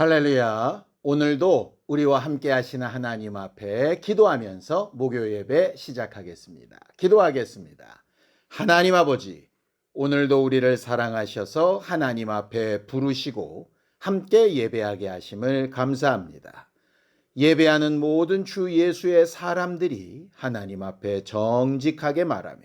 할렐루야. 오늘도 우리와 함께 하시는 하나님 앞에 기도하면서 목요 예배 시작하겠습니다. 기도하겠습니다. 하나님 아버지, 오늘도 우리를 사랑하셔서 하나님 앞에 부르시고 함께 예배하게 하심을 감사합니다. 예배하는 모든 주 예수의 사람들이 하나님 앞에 정직하게 말하며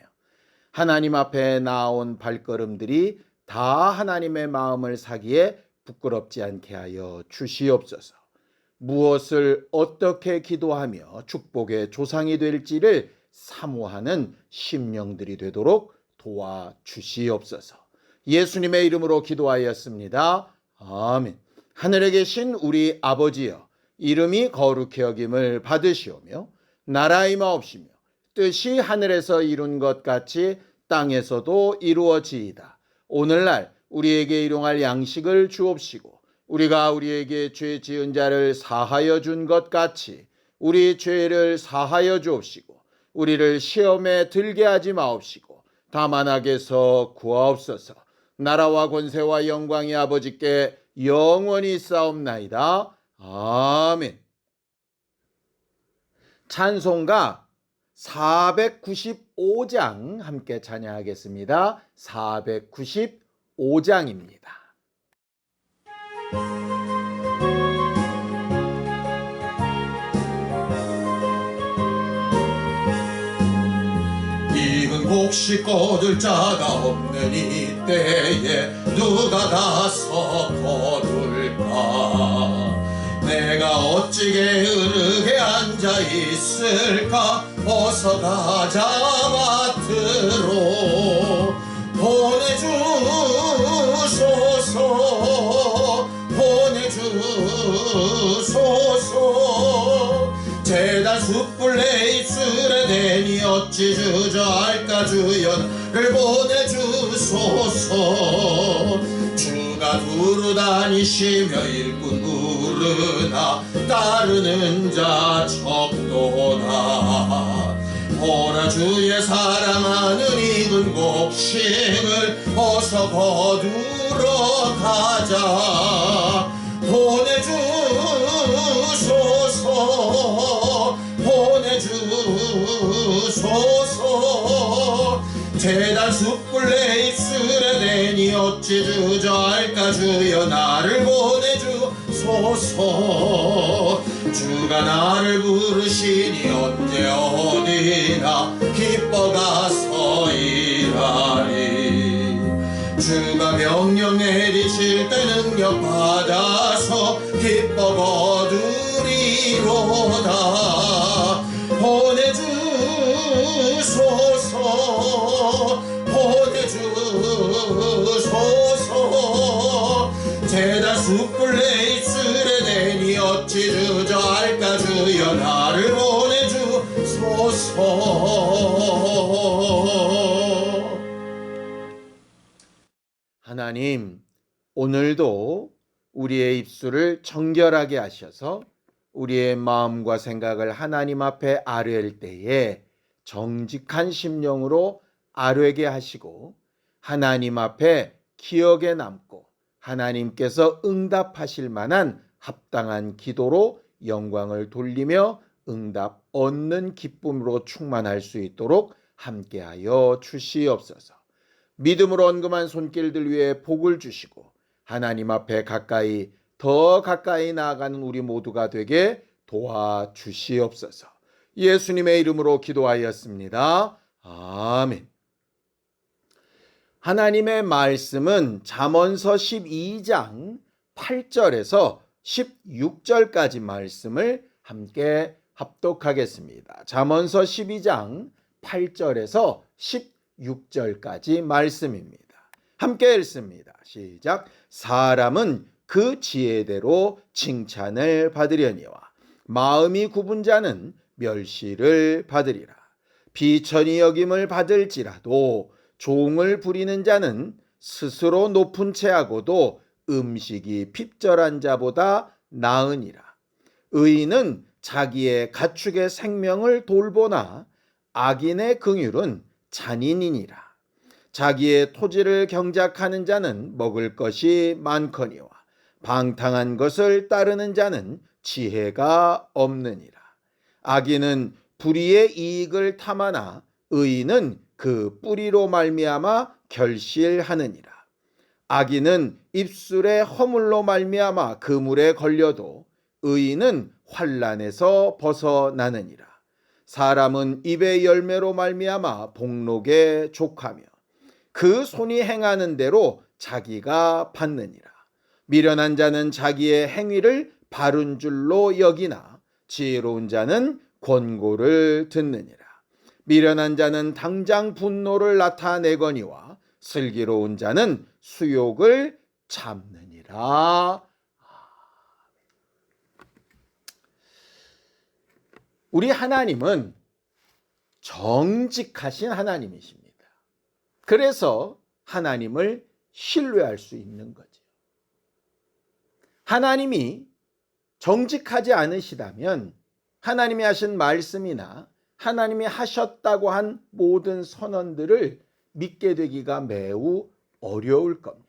하나님 앞에 나온 발걸음들이 다 하나님의 마음을 사기에 부끄럽지 않게 하여 주시옵소서. 무엇을 어떻게 기도하며 축복의 조상이 될지를 사모하는 심령들이 되도록 도와 주시옵소서. 예수님의 이름으로 기도하였습니다. 아멘. 하늘에 계신 우리 아버지여, 이름이 거룩히 여김을 받으시오며, 나라의 마옵시며, 뜻이 하늘에서 이룬 것 같이 땅에서도 이루어지이다. 오늘날 우리에게 일용할 양식을 주옵시고 우리가 우리에게 죄 지은 자를 사하여 준 것 같이 우리 죄를 사하여 주옵시고 우리를 시험에 들게 하지 마옵시고 다만 악에서 구하옵소서. 나라와 권세와 영광이 아버지께 영원히 싸움나이다. 아멘. 찬송가 495장 함께 찬양하겠습니다. 495장 입니다. 이은 곡식 거둘 자가 없는 이때에 누가 가서 거둘까? 내가 어찌 게으르게 앉아 있을까? 어서 가자 마트로 주소서. 재단 숯불 내 입술에 대니 어찌 주저할까 주연을 보내주소서. 주가 두루 다니시며 일꾼 부르나 따르는 자 적도다. 보라 주의 사랑하는 익은 곡식을 어서 거두러 가자. 보내주 주소서. 재단 숯불 내 입술에 대니 어찌 주저할까 주여 나를 보내주소서. 주가 나를 부르시니 언제 어디나 기뻐 가서 일하리. 주가 명령 내리실 때 능력 받아서 기뻐 거두리로다 주여 나를 보내주소서. 하나님, 오늘도 우리의 입술을 정결하게 하셔서 우리의 마음과 생각을 하나님 앞에 아뢰을 때에 정직한 심령으로 아뢰게 하시고 하나님 앞에 기억에 남고 하나님께서 응답하실 만한 합당한 기도로 영광을 돌리며 응답 얻는 기쁨으로 충만할 수 있도록 함께하여 주시옵소서. 믿음으로 언금한 손길들 위에 복을 주시고 하나님 앞에 가까이 더 가까이 나아가는 우리 모두가 되게 도와 주시옵소서. 예수님의 이름으로 기도하였습니다. 아멘. 하나님의 말씀은 잠언서 12장 8절에서 16절까지 말씀을 함께 합독하겠습니다. 잠언서 12장 8절에서 16절까지 말씀입니다. 함께 읽습니다. 시작. 사람은 그 지혜대로 칭찬을 받으려니와 마음이 굽은 자는 멸시를 받으리라. 비천이 여김을 받을지라도 종을 부리는 자는 스스로 높은 채하고도 음식이 핍절한 자보다 나으니라. 의인은 자기의 가축의 생명을 돌보나 악인의 긍휼은 잔인이니라. 자기의 토지를 경작하는 자는 먹을 것이 많거니와 방탕한 것을 따르는 자는 지혜가 없느니라. 악인은 불의의 이익을 탐하나 의인은 그 뿌리로 말미암아 결실하느니라. 악인은 입술의 허물로 말미암아 그물에 걸려도 의인은 환란에서 벗어나느니라. 사람은 입의 열매로 말미암아 복록에 족하며 그 손이 행하는 대로 자기가 받느니라. 미련한 자는 자기의 행위를 바른 줄로 여기나 지혜로운 자는 권고를 듣느니라. 미련한 자는 당장 분노를 나타내거니와 슬기로운 자는 수욕을 참느니라. 우리 하나님은 정직하신 하나님이십니다. 그래서 하나님을 신뢰할 수 있는 거죠. 하나님이 정직하지 않으시다면 하나님이 하신 말씀이나 하나님이 하셨다고 한 모든 선언들을 믿게 되기가 매우 어려울 겁니다.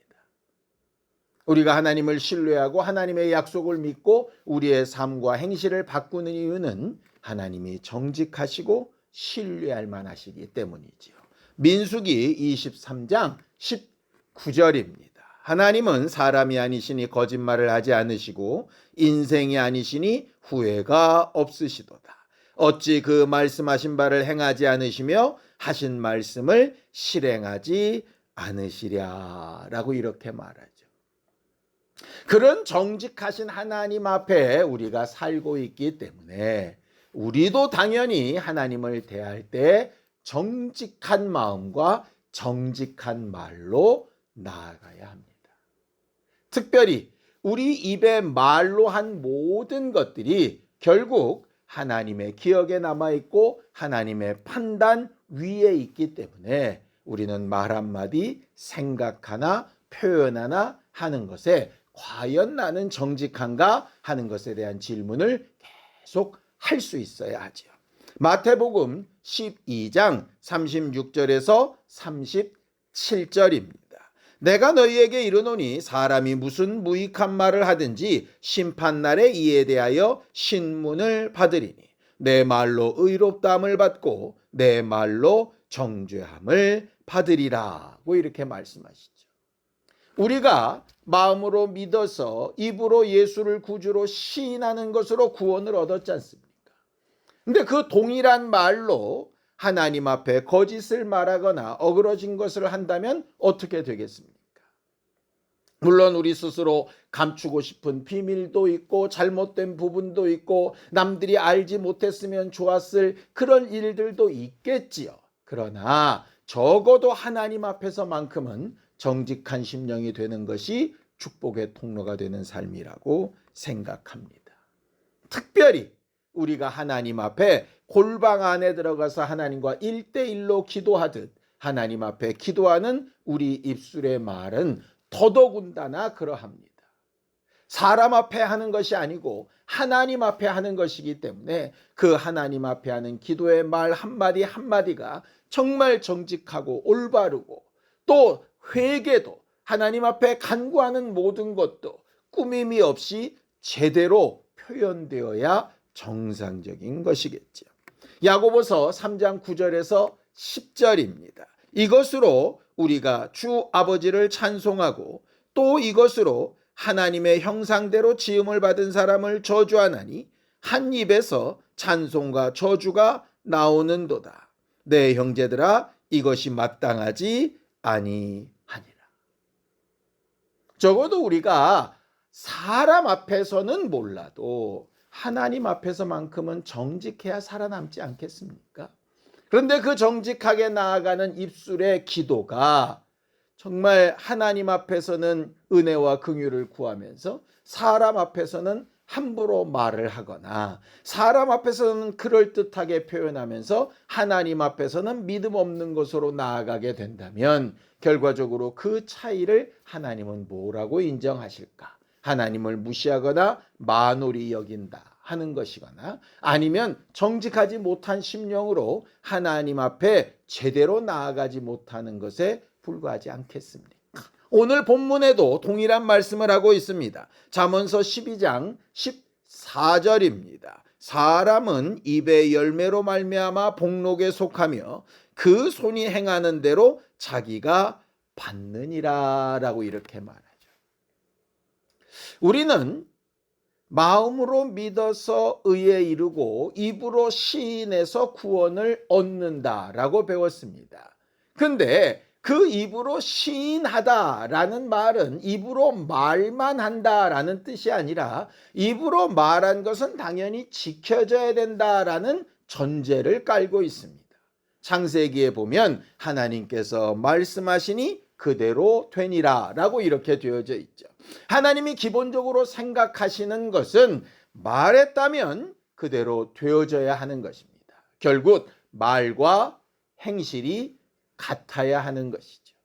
우리가 하나님을 신뢰하고 하나님의 약속을 믿고 우리의 삶과 행실을 바꾸는 이유는 하나님이 정직하시고 신뢰할 만하시기 때문이지요. 민수기 23장 19절입니다. 하나님은 사람이 아니시니 거짓말을 하지 않으시고 인생이 아니시니 후회가 없으시도다. 어찌 그 말씀하신 바를 행하지 않으시며 하신 말씀을 실행하지 않으시랴라고 이렇게 말하죠. 그런 정직하신 하나님 앞에 우리가 살고 있기 때문에 우리도 당연히 하나님을 대할 때 정직한 마음과 정직한 말로 나아가야 합니다. 특별히 우리 입에 말로 한 모든 것들이 결국 하나님의 기억에 남아 있고 하나님의 판단 위에 있기 때문에 우리는 말 한마디 생각 하나 표현 하나 하는 것에 과연 나는 정직한가 하는 것에 대한 질문을 계속 할 수 있어야 하지요. 마태복음 12장 36절에서 37절입니다. 내가 너희에게 이르노니 사람이 무슨 무익한 말을 하든지 심판날에 이에 대하여 신문을 받으리니 내 말로 의롭다함을 받고 내 말로 정죄함을 받으리라고 이렇게 말씀하시죠. 우리가 마음으로 믿어서 입으로 예수를 구주로 시인하는 것으로 구원을 얻었지 않습니까? 근데 그 동일한 말로 하나님 앞에 거짓을 말하거나 어그러진 것을 한다면 어떻게 되겠습니까? 물론 우리 스스로 감추고 싶은 비밀도 있고 잘못된 부분도 있고 남들이 알지 못했으면 좋았을 그런 일들도 있겠지요. 그러나 적어도 하나님 앞에서만큼은 정직한 심령이 되는 것이 축복의 통로가 되는 삶이라고 생각합니다. 특별히 우리가 하나님 앞에 골방 안에 들어가서 하나님과 일대일로 기도하듯 하나님 앞에 기도하는 우리 입술의 말은 더더군다나 그러합니다. 사람 앞에 하는 것이 아니고 하나님 앞에 하는 것이기 때문에 그 하나님 앞에 하는 기도의 말 한마디 한마디가 정말 정직하고 올바르고 또 회개도 하나님 앞에 간구하는 모든 것도 꾸밈이 없이 제대로 표현되어야 정상적인 것이겠죠. 야고보서 3장 9절에서 10절입니다. 이것으로 우리가 주 아버지를 찬송하고 또 이것으로 하나님의 형상대로 지음을 받은 사람을 저주하나니 한 입에서 찬송과 저주가 나오는도다. 내 형제들아 이것이 마땅하지 아니하니라. 적어도 우리가 사람 앞에서는 몰라도 하나님 앞에서만큼은 정직해야 살아남지 않겠습니까? 그런데 그 정직하게 나아가는 입술의 기도가 정말 하나님 앞에서는 은혜와 긍휼을 구하면서 사람 앞에서는 함부로 말을 하거나 사람 앞에서는 그럴듯하게 표현하면서 하나님 앞에서는 믿음 없는 것으로 나아가게 된다면 결과적으로 그 차이를 하나님은 뭐라고 인정하실까? 하나님을 무시하거나 만홀히 여긴다 하는 것이거나 아니면 정직하지 못한 심령으로 하나님 앞에 제대로 나아가지 못하는 것에 불과하지 않겠습니까? 오늘 본문에도 동일한 말씀을 하고 있습니다. 잠언서 12장 14절입니다. 사람은 입의 열매로 말미암아 복록에 속하며 그 손이 행하는 대로 자기가 받느니라라고 이렇게 말하죠. 우리는 마음으로 믿어서 의에 이르고 입으로 시인해서 구원을 얻는다라고 배웠습니다. 근데 그 입으로 시인하다라는 말은 입으로 말만 한다라는 뜻이 아니라 입으로 말한 것은 당연히 지켜져야 된다라는 전제를 깔고 있습니다. 창세기에 보면 하나님께서 말씀하시니 그대로 되니라 라고 이렇게 되어져 있죠. 하나님이 기본적으로 생각하시는 것은 말했다면 그대로 되어져야 하는 것입니다. 결국 말과 행실이 같아야 하는 것이죠.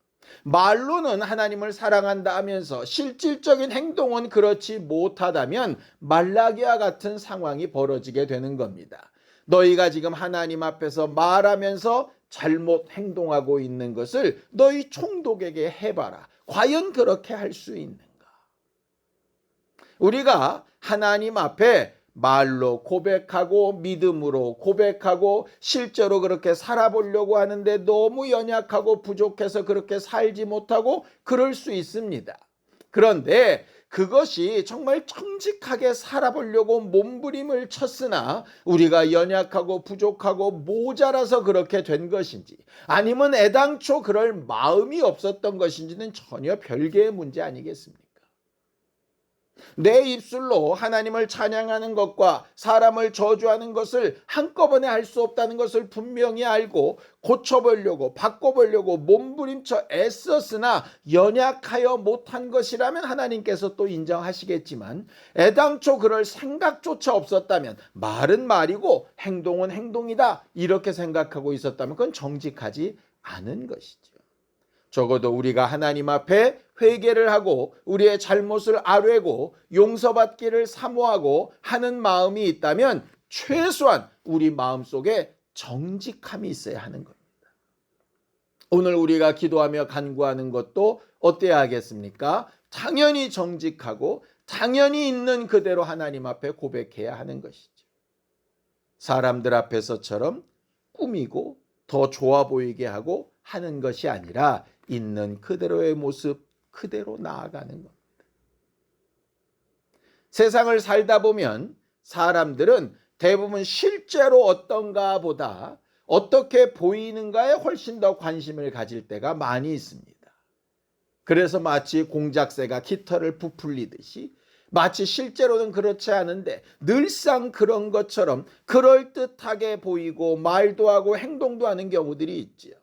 말로는 하나님을 사랑한다 하면서 실질적인 행동은 그렇지 못하다면 말라기와 같은 상황이 벌어지게 되는 겁니다. 너희가 지금 하나님 앞에서 말하면서 잘못 행동하고 있는 것을 너희 총독에게 해봐라. 과연 그렇게 할 수 있는가? 우리가 하나님 앞에 말로 고백하고 믿음으로 고백하고 실제로 그렇게 살아보려고 하는데 너무 연약하고 부족해서 그렇게 살지 못하고 그럴 수 있습니다. 그런데 그것이 정말 정직하게 살아보려고 몸부림을 쳤으나 우리가 연약하고 부족하고 모자라서 그렇게 된 것인지 아니면 애당초 그럴 마음이 없었던 것인지는 전혀 별개의 문제 아니겠습니까? 내 입술로 하나님을 찬양하는 것과 사람을 저주하는 것을 한꺼번에 할 수 없다는 것을 분명히 알고 고쳐보려고 바꿔보려고 몸부림쳐 애썼으나 연약하여 못한 것이라면 하나님께서 또 인정하시겠지만 애당초 그럴 생각조차 없었다면 말은 말이고 행동은 행동이다 이렇게 생각하고 있었다면 그건 정직하지 않은 것이죠. 적어도 우리가 하나님 앞에 회개를 하고 우리의 잘못을 아뢰고 용서받기를 사모하고 하는 마음이 있다면 최소한 우리 마음 속에 정직함이 있어야 하는 겁니다. 오늘 우리가 기도하며 간구하는 것도 어때야 하겠습니까? 당연히 정직하고 당연히 있는 그대로 하나님 앞에 고백해야 하는 것이죠. 사람들 앞에서처럼 꾸미고 더 좋아 보이게 하고 하는 것이 아니라 있는 그대로의 모습 그대로 나아가는 겁니다. 세상을 살다 보면 사람들은 대부분 실제로 어떤가 보다 어떻게 보이는가에 훨씬 더 관심을 가질 때가 많이 있습니다. 그래서 마치 공작새가 깃털을 부풀리듯이 마치 실제로는 그렇지 않은데 늘상 그런 것처럼 그럴듯하게 보이고 말도 하고 행동도 하는 경우들이 있지요.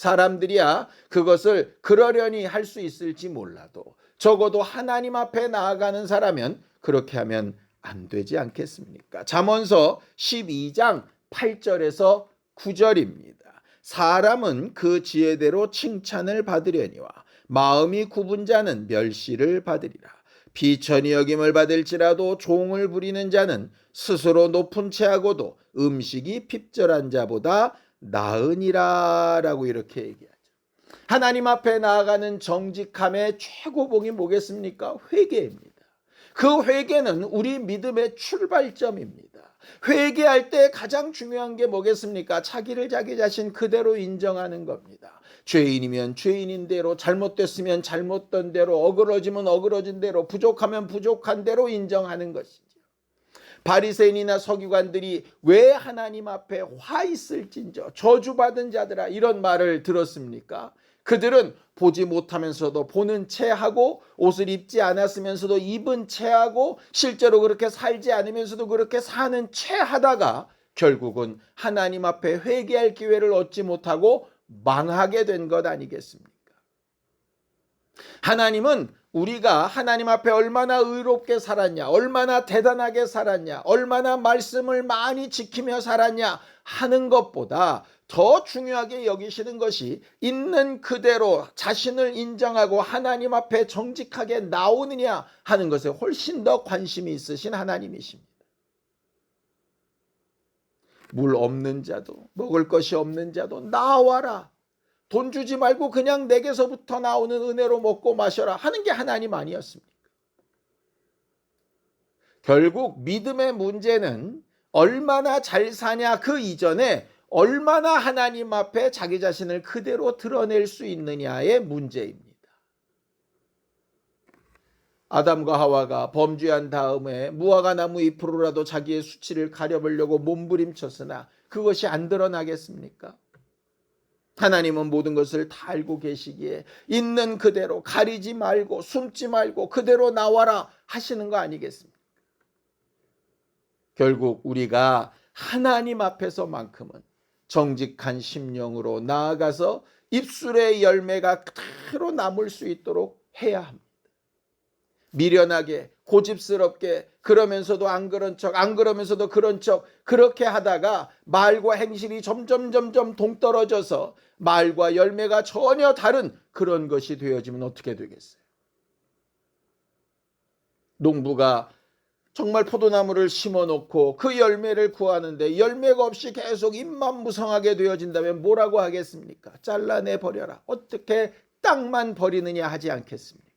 사람들이야 그것을 그러려니 할 수 있을지 몰라도 적어도 하나님 앞에 나아가는 사람은 그렇게 하면 안 되지 않겠습니까? 잠언서 12장 8절에서 9절입니다. 사람은 그 지혜대로 칭찬을 받으려니와 마음이 굽은 자는 멸시를 받으리라. 비천이 여김을 받을지라도 종을 부리는 자는 스스로 높은 채하고도 음식이 핍절한 자보다 나으니라라고 이렇게 얘기하죠. 하나님 앞에 나아가는 정직함의 최고봉이 뭐겠습니까? 회개입니다. 그 회개는 우리 믿음의 출발점입니다. 회개할 때 가장 중요한 게 뭐겠습니까? 자기를 자기 자신 그대로 인정하는 겁니다. 죄인이면 죄인인 대로, 잘못됐으면 잘못된 대로, 어그러지면 어그러진 대로, 부족하면 부족한 대로 인정하는 것이죠. 바리새인이나 서기관들이 왜 하나님 앞에 화 있을진저 저주받은 자들아 이런 말을 들었습니까? 그들은 보지 못하면서도 보는 채 하고 옷을 입지 않았으면서도 입은 채 하고 실제로 그렇게 살지 않으면서도 그렇게 사는 채 하다가 결국은 하나님 앞에 회개할 기회를 얻지 못하고 망하게 된 것 아니겠습니까? 하나님은 우리가 하나님 앞에 얼마나 의롭게 살았냐, 얼마나 대단하게 살았냐, 얼마나 말씀을 많이 지키며 살았냐 하는 것보다 더 중요하게 여기시는 것이 있는 그대로 자신을 인정하고 하나님 앞에 정직하게 나오느냐 하는 것에 훨씬 더 관심이 있으신 하나님이십니다. 물 없는 자도 먹을 것이 없는 자도 나와라. 돈 주지 말고 그냥 내게서부터 나오는 은혜로 먹고 마셔라 하는 게 하나님 아니었습니까? 결국 믿음의 문제는 얼마나 잘 사냐 그 이전에 얼마나 하나님 앞에 자기 자신을 그대로 드러낼 수 있느냐의 문제입니다. 아담과 하와가 범죄한 다음에 무화과 나무 잎으로라도 자기의 수치를 가려보려고 몸부림쳤으나 그것이 안 드러나겠습니까? 하나님은 모든 것을 다 알고 계시기에 있는 그대로 가리지 말고 숨지 말고 그대로 나와라 하시는 거 아니겠습니까? 결국 우리가 하나님 앞에서만큼은 정직한 심령으로 나아가서 입술의 열매가 그대로 남을 수 있도록 해야 합니다. 미련하게 고집스럽게 그러면서도 안 그런 척 안 그러면서도 그런 척 그렇게 하다가 말과 행실이 점점 점점 동떨어져서 말과 열매가 전혀 다른 그런 것이 되어지면 어떻게 되겠어요? 농부가 정말 포도나무를 심어 놓고 그 열매를 구하는데 열매가 없이 계속 잎만 무성하게 되어진다면 뭐라고 하겠습니까? 잘라내 버려라. 어떻게 땅만 버리느냐 하지 않겠습니까?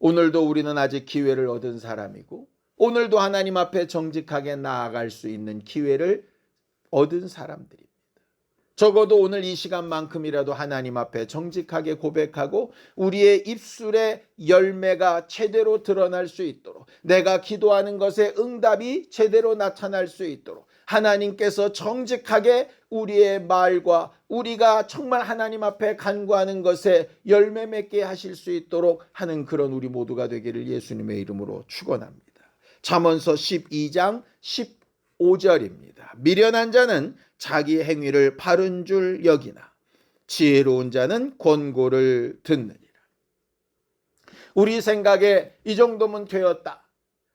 오늘도 우리는 아직 기회를 얻은 사람이고 오늘도 하나님 앞에 정직하게 나아갈 수 있는 기회를 얻은 사람들입니다. 적어도 오늘 이 시간만큼이라도 하나님 앞에 정직하게 고백하고 우리의 입술의 열매가 제대로 드러날 수 있도록 내가 기도하는 것에 응답이 제대로 나타날 수 있도록 하나님께서 정직하게 우리의 말과 우리가 정말 하나님 앞에 간구하는 것에 열매 맺게 하실 수 있도록 하는 그런 우리 모두가 되기를 예수님의 이름으로 축원합니다. 잠언서 12장 15절입니다. 미련한 자는 자기 행위를 바른 줄 여기나 지혜로운 자는 권고를 듣느니라. 우리 생각에 이 정도면 되었다.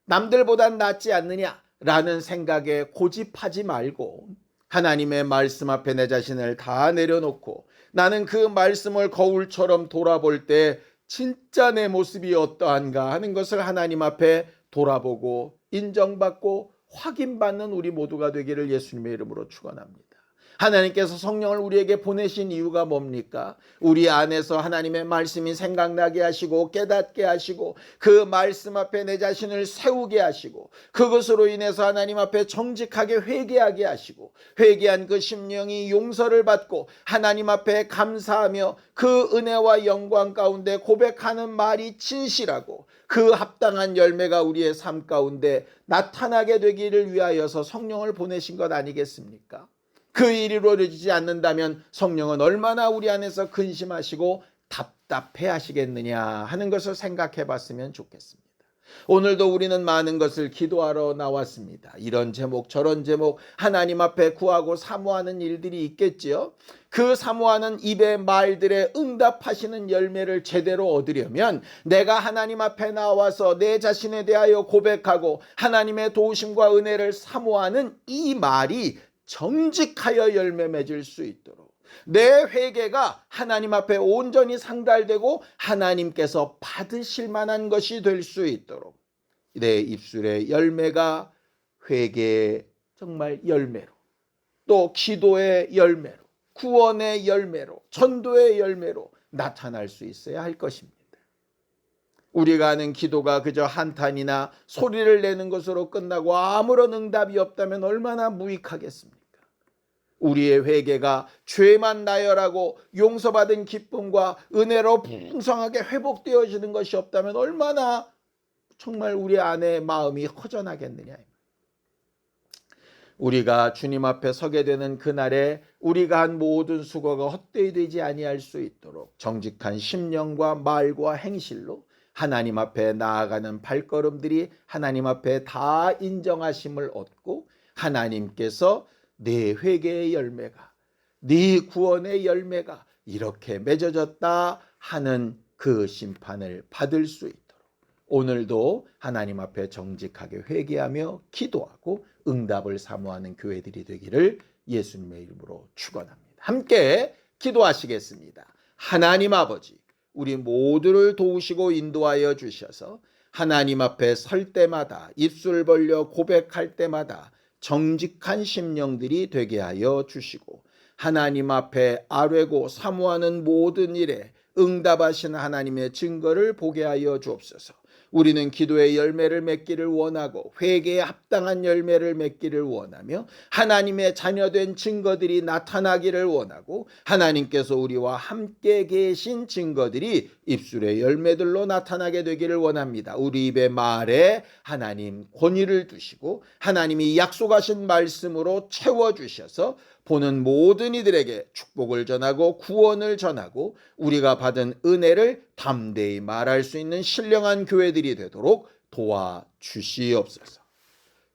남들보단 낫지 않느냐 라는 생각에 고집하지 말고 하나님의 말씀 앞에 내 자신을 다 내려놓고 나는 그 말씀을 거울처럼 돌아볼 때 진짜 내 모습이 어떠한가 하는 것을 하나님 앞에 돌아보고 인정받고 확인받는 우리 모두가 되기를 예수님의 이름으로 축원합니다. 하나님께서 성령을 우리에게 보내신 이유가 뭡니까? 우리 안에서 하나님의 말씀이 생각나게 하시고 깨닫게 하시고 그 말씀 앞에 내 자신을 세우게 하시고 그것으로 인해서 하나님 앞에 정직하게 회개하게 하시고 회개한 그 심령이 용서를 받고 하나님 앞에 감사하며 그 은혜와 영광 가운데 고백하는 말이 진실하고 그 합당한 열매가 우리의 삶 가운데 나타나게 되기를 위하여서 성령을 보내신 것 아니겠습니까? 그 일이 이루어지지 않는다면 성령은 얼마나 우리 안에서 근심하시고 답답해 하시겠느냐 하는 것을 생각해 봤으면 좋겠습니다. 오늘도 우리는 많은 것을 기도하러 나왔습니다. 이런 제목 저런 제목 하나님 앞에 구하고 사모하는 일들이 있겠지요. 그 사모하는 입의 말들에 응답하시는 열매를 제대로 얻으려면 내가 하나님 앞에 나와서 내 자신에 대하여 고백하고 하나님의 도우심과 은혜를 사모하는 이 말이 정직하여 열매 맺을 수 있도록 내 회개가 하나님 앞에 온전히 상달되고 하나님께서 받으실 만한 것이 될 수 있도록 내 입술의 열매가 회개의 정말 열매로 또 기도의 열매로 구원의 열매로 전도의 열매로 나타날 수 있어야 할 것입니다. 우리가 하는 기도가 그저 한탄이나 소리를 내는 것으로 끝나고 아무런 응답이 없다면 얼마나 무익하겠습니까? 우리의 회개가 죄만 나열하고 용서받은 기쁨과 은혜로 풍성하게 회복되어지는 것이 없다면 얼마나 정말 우리 안에 마음이 허전하겠느냐. 우리가 주님 앞에 서게 되는 그날에 우리가 한 모든 수고가 헛되이 되지 아니할 수 있도록 정직한 심령과 말과 행실로 하나님 앞에 나아가는 발걸음들이 하나님 앞에 다 인정하심을 얻고 하나님께서 내 회개의 열매가 네 구원의 열매가 이렇게 맺어졌다 하는 그 심판을 받을 수 있도록 오늘도 하나님 앞에 정직하게 회개하며 기도하고 응답을 사모하는 교회들이 되기를 예수님의 이름으로 축원합니다. 함께 기도하시겠습니다. 하나님 아버지 우리 모두를 도우시고 인도하여 주셔서 하나님 앞에 설 때마다 입술 벌려 고백할 때마다 정직한 심령들이 되게 하여 주시고 하나님 앞에 아뢰고 사모하는 모든 일에 응답하신 하나님의 증거를 보게 하여 주옵소서. 우리는 기도의 열매를 맺기를 원하고 회개에 합당한 열매를 맺기를 원하며 하나님의 자녀된 증거들이 나타나기를 원하고 하나님께서 우리와 함께 계신 증거들이 입술의 열매들로 나타나게 되기를 원합니다. 우리 입의 말에 하나님 권위를 두시고 하나님이 약속하신 말씀으로 채워 주셔서 보는 모든 이들에게 축복을 전하고 구원을 전하고 우리가 받은 은혜를 담대히 말할 수 있는 신령한 교회들이 되도록 도와 주시옵소서.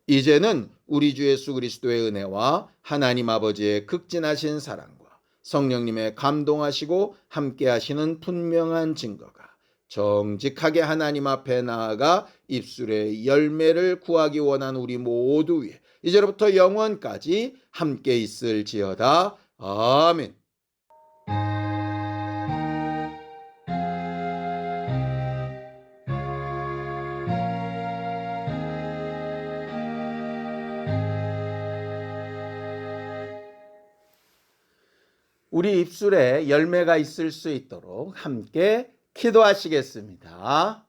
이제는 우리 주 예수 그리스도의 은혜와 하나님 아버지의 극진하신 사랑과 성령님의 감동하시고 함께 하시는 분명한 증거가 정직하게 하나님 앞에 나아가 입술의 열매를 구하기 원한 우리 모두 위에 이제로부터 영원까지 함께 있을지어다. 아멘. 우리 입술에 열매가 있을 수 있도록 함께 기도하시겠습니다.